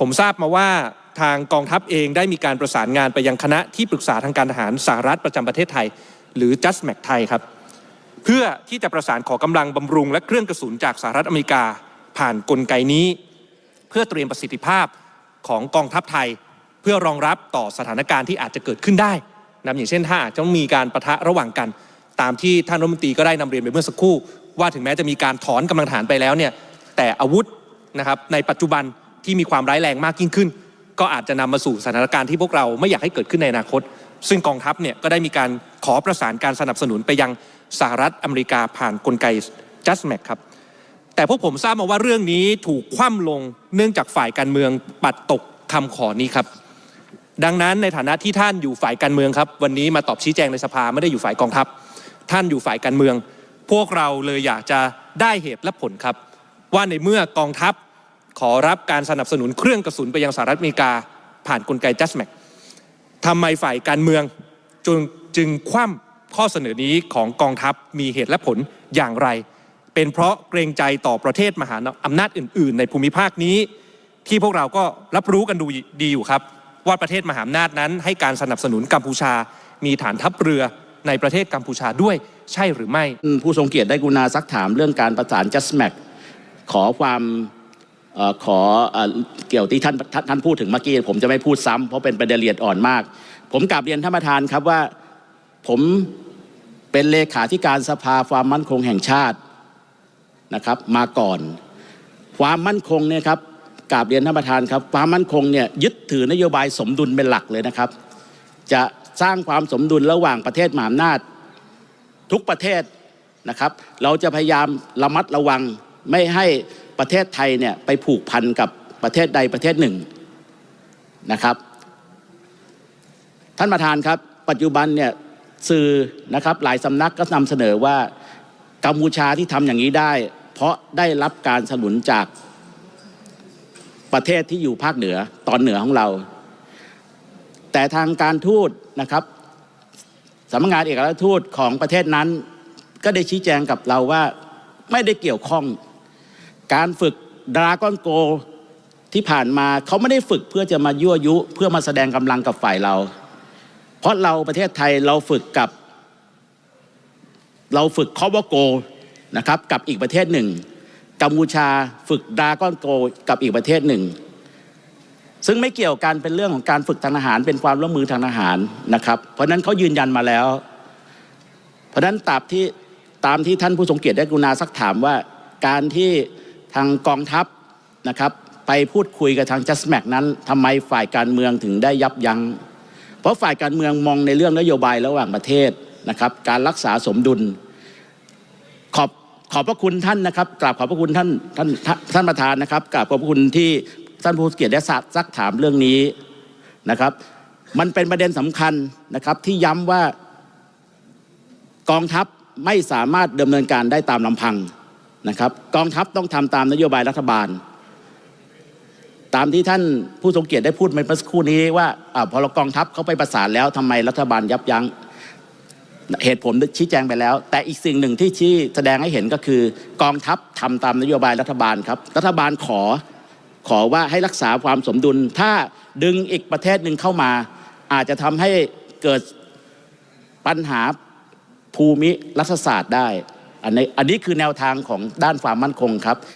ผมทราบมาว่าทางกองทัพเองได้มีการประสานงานไปยังคณะที่ปรึกษาทางการทหารสหรัฐประจำประเทศไทย หรือ Just m a c ไทยครับ เพื่อที่จะประสานขอกำลังบำรุงและเครื่องกระสุนจากสหรัฐอเมริกา ผ่านกลไกนี้ เพื่อเตรียมประสิทธิภาพของกองทัพไทย เพื่อรองรับต่อสถานการณ์ที่อาจจะเกิดขึ้นได้นะอย่างเช่นถ้าอาจจะต้องมีการประทะระหว่างกัน ตามที่ท่านรัฐมนตรีก็ได้นำเรียนไปเมื่อสักครู่ ว่าถึงแม้จะมีการถอนกำลังทหารไปแล้วเนี่ยแต่อาวุธนะครับในปัจจุบัน ที่มีความร้ายแรงมากยิ่งขึ้น ก็อาจจะนำมาสู่สถานการณ์ที่พวกเราไม่อยากให้เกิดขึ้นในอนาคต ซึ่งกองทัพเนี่ยก็ได้มีการขอประสานการสนับสนุนไปยังสหรัฐอเมริกาผ่านกลไก Just m a c ครับแต่พวกผมทราบมาว่าเรื่องนี้ถูกคว่ำลงเนื่องจากฝ่ายการเมืองปัดตกคำขอนี้ครับ ดังนั้นในฐานะที่ท่านอยู่ฝ่ายการเมืองครับ วันนี้มาตอบชี้แจงในสภาไม่ได้อยู่ฝ่ายกองทัพ ท่านอยู่ฝ่ายการเมือง พวกเราเลยอยากจะได้เหตุและผลครับ ว่าในเมื่อกองทัพ ขอรับการสนับสนุนเครื่องกระสุนไปยังสหรัฐอเมริกา ผ่านกลไก Just m a c ทำไมฝ่ายการเมืองจึงจึงคว่ำข้อเสนอนี้ของกองทัพมีเหตุและผลอย่างไร เป็นเพราะเกรงใจต่อประเทศมหาอำนาจอื่น ๆ ในภูมิภาคนี้ ที่พวกเราก็รับรู้กันดูดีอยู่ครับ ว่าประเทศมหาอำนาจนั้น ให้การสนับสนุนกัมพูชา มีฐานทัพเรือในประเทศกัมพูชาด้วยใช่หรือไม่ ผู้ทรงเกียรติได้กุณาซักถามเรื่องการประสาน just m a c ขอความ ขอเออเกี่ยวที่ท่านท่านพูดถึงเมื่อกี้ผมจะไม่พูดซ้ำเพราะเป็นประเด็นละเอียดอ่อนมาก ผมกลับเรียนท่านประธานครับว่าผมเป็นเลขาธิการสภาความมั่นคงแห่งชาตินะครับ มาก่อน ความมั่นคงเนี่ยครับกราบเรียนท่านประธานครับ ความมั่นคงเนี่ยยึดถือนโยบายสมดุลเป็นหลักเลยนะครับ จะสร้างความสมดุลระหว่างประเทศมหาอำนาจทุกประเทศนะครับ เราจะพยายามระมัดระวังไม่ให้ ประเทศไทยเนี่ยไปผูกพันกับประเทศใดประเทศหนึ่งนะครับ ท่านประธานครับ ปัจจุบันเนี่ยสื่อนะครับหลายสำนักก็นำเสนอว่ากัมพูชาที่ทำอย่างนี้ได้ เพราะได้รับการสนุนจากประเทศที่อยู่ภาคเหนือตอนเหนือของเรา แต่ทางการทูตนะครับสำนักงานเอกอัครราชทูตของประเทศนั้น ก็ได้ชี้แจงกับเราว่าไม่ได้เกี่ยวข้อง การฝึกดราก้อนโกที่ผ่านมาเขาไม่ได้ฝึกเพื่อจะมายั่วยุ เพื่อมาแสดงกำลังกับฝ่ายเรา เพราะเราประเทศไทยเราฝึกกับ เราฝึกคอวโกนะครับกับอีกประเทศหนึ่ง กัมพูชาฝึกดราก้อนโกกับอีกประเทศหนึ่ง ซึ่งไม่เกี่ยวกันเป็นเรื่องของการฝึกทางทหาร เป็นความร่วมมือทางทหารนะครับ เพราะนั้นเขายืนยันมาแล้ว เพราะนั้นตามที่ตามที่ท่านผู้ทรงเกียรติได้กรุณาซักถามว่าการที่ ทางกองทัพนะครับ ไปพูดคุยกับทางจัสแมกนั้นทำไมฝ่ายการเมืองถึงได้ยับยัง้ง เพราะฝ่ายการเมืองมองในเรื่องนโยบายระหว่างประเทศนะครับ การรักษาสมดุล ขอบขอบพระคุณท่านนะครับกราบขอบพระคุณท่านท่านท่านประธานนะครับกราบขอบพระคุณที่ท่านผู้เกียรติได้ซักถามเรื่องนี้นะครับ มันเป็นประเด็นสำคัญนะครับที่ย้ำว่ากองทัพไม่สามารถดำเนินการได้ตามลำพัง นะครับกองทัพต้องทำตามนโยบายรัฐบาล ตามที่ท่านผู้ทรงเกียรติได้พูดเมื่อสักครู่นี้ว่าอพอเรากองทัพเขาไปประสานแล้วทำไมรัฐบาลยับยั้งเหตุผลชี้แจงไปแล้ว แต่อีกสิ่งหนึ่งที่ชี้แสดงให้เห็นก็คือ กองทัพทำตามนโยบายรัฐบาลครับ รัฐบาลขอขอว่าให้รักษาความสมดุล ถ้าดึงอีกประเทศหนึ่งเข้ามา อาจจะทำให้เกิดปัญหาภูมิรัฐศาสตร์ได้ อันนี้คือแนวทางของด้านความมั่นคงครับ